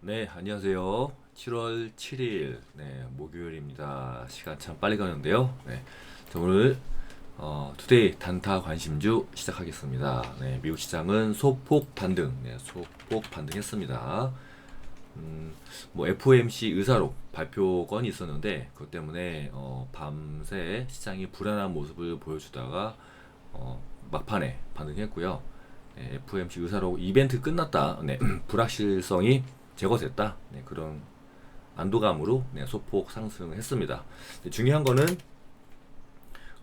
네, 안녕하세요. 7월 7일, 네, 목요일입니다. 시간 참 빨리 가는데요. 네, 자, 오늘, 어, 투데이 단타 관심주 시작하겠습니다. 네, 미국 시장은 소폭 반등, 네, 소폭 반등했습니다. 음, 뭐, FOMC 의사록 발표 건이 있었는데, 그것 때문에, 어, 밤새 시장이 불안한 모습을 보여주다가, 어, 막판에 반등했고요. 네, FOMC 의사록 이벤트 끝났다. 네, 불확실성이 제거됐다. 네, 그런 안도감으로 네, 소폭 상승했습니다. 네, 중요한 거는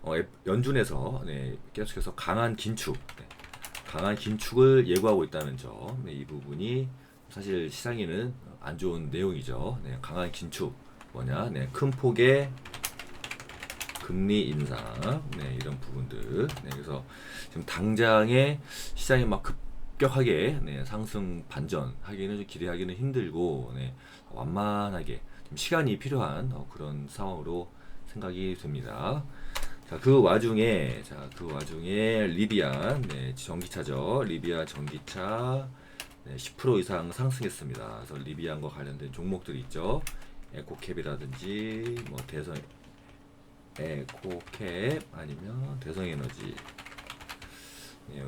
어, 앱- 연준에서 네, 계속해서 강한 긴축, 네, 강한 긴축을 예고하고 있다는 점, 네, 이 부분이 사실 시장에는 안 좋은 내용이죠. 네, 강한 긴축 뭐냐, 네, 큰 폭의 금리 인상, 네, 이런 부분들. 네, 그래서 지금 당장에 시장이 막 급 격하게 네, 상승 반전하기는 좀 기대하기는 힘들고 네, 완만하게 좀 시간이 필요한 어, 그런 상황으로 생각이 됩니다. 자, 그 와중에 자, 그 와중에 리비안 네, 전기차죠. 리비안 전기차 네, 10% 이상 상승했습니다. 그래서 리비안과 관련된 종목들이 있죠. 에코캡이라든지 뭐 대성 에코캡 아니면 대성에너지 예,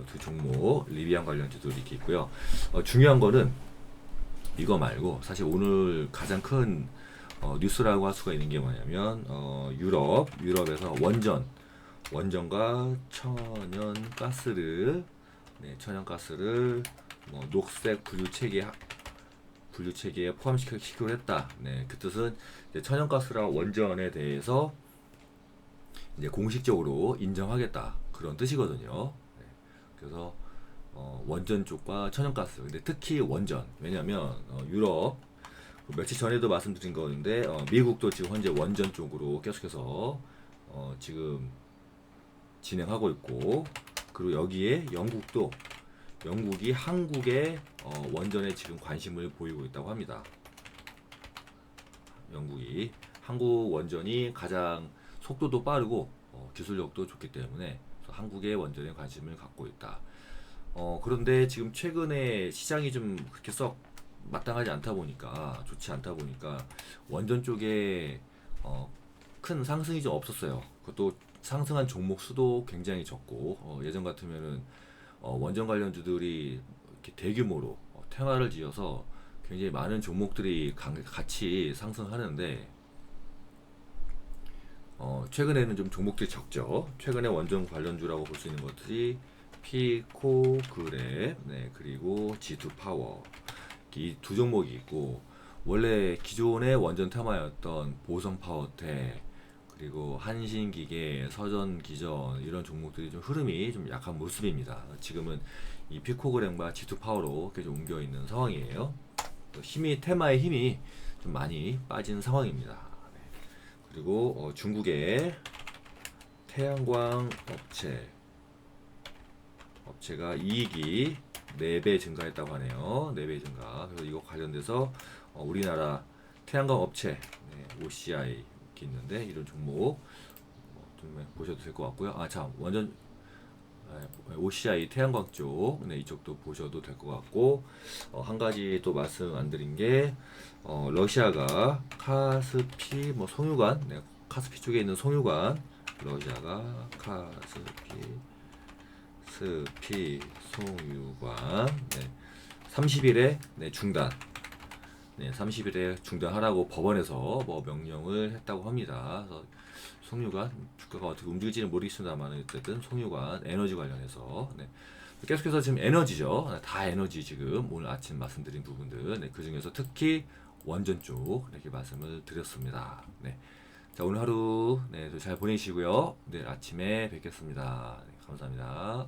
두 종목 리비안 관련주도 이렇게 있고요. 어, 중요한 거는 이거 말고 사실 오늘 가장 큰 어, 뉴스라고 할 수가 있는 게 뭐냐면 어, 유럽 유럽에서 원전 원전과 천연 가스를 네, 천연 가스를 뭐 녹색 분류 체계 분류 체계에 포함시키기로 했다. 네, 그 뜻은 이제 천연 가스랑 원전에 대해서 이제 공식적으로 인정하겠다 그런 뜻이거든요. 네. 그래서 어, 원전 쪽과 천연가스 근데 특히 원전 왜냐하면 어, 유럽 그 며칠 전에도 말씀드린 거는데 어, 미국도 지금 현재 원전 쪽으로 계속해서 어, 지금 진행하고 있고 그리고 여기에 영국도 영국이 한국의 어, 원전에 지금 관심을 보이고 있다고 합니다. 영국이 한국 원전이 가장 속도도 빠르고 어, 기술력도 좋기 때문에 한국의 원전에 관심을 갖고 있다. 어, 그런데 지금 최근에 시장이 좀 그렇게 썩 마땅하지 않다 보니까 좋지 않다 보니까 원전 쪽에 어, 큰 상승이 좀 없었어요. 그것도 상승한 종목 수도 굉장히 적고 어, 예전 같으면은 어, 원전 관련주들이 이렇게 대규모로 어, 테마를 지어서 굉장히 많은 종목들이 강- 같이 상승하는데 어, 최근에는 좀 종목들이 적죠. 최근에 원전 관련주라고 볼 수 있는 것들이 피코 그랩, 네, 그리고 G2 파워 이 두 종목이 있고 원래 기존의 원전 테마였던 보성 파워텍 그리고 한신기계, 서전기전 이런 종목들이 좀 흐름이 좀 약한 모습입니다. 지금은 이 피코그램과 G2 파워로 계속 옮겨 있는 상황이에요. 힘이 테마의 힘이 좀 많이 빠진 상황입니다. 네. 그리고 어, 중국의 태양광 업체 업체가 이익이 4배 증가했다고 하네요. 4배 증가. 그래서 이거 관련돼서 어, 우리나라 태양광 업체 네, OCI 이렇게 있는데 이런 종목 어, 좀 보셔도 될 것 같고요. 아, 참 완전 네, OCI 태양광 쪽, 네, 이쪽도 보셔도 될 것 같고, 어, 한 가지 또 말씀 안 드린 게, 어, 러시아가 카스피, 뭐, 송유관, 네, 카스피 쪽에 있는 송유관, 러시아가 카스피, 스피, 송유관, 네, 30일에 네, 중단, 네, 30일에 중단하라고 법원에서 뭐 명령을 했다고 합니다. 그래서 송유관 주가가 어떻게 움직일지는 모르겠습니다만 어쨌든 송유관 에너지 관련해서 네. 계속해서 지금 에너지죠. 네, 다 에너지 지금 오늘 아침 말씀드린 부분들 네, 그 중에서 특히 원전 쪽 이렇게 말씀을 드렸습니다. 네. 자 오늘 하루 네, 잘 보내시고요. 내일 아침에 뵙겠습니다. 네, 감사합니다.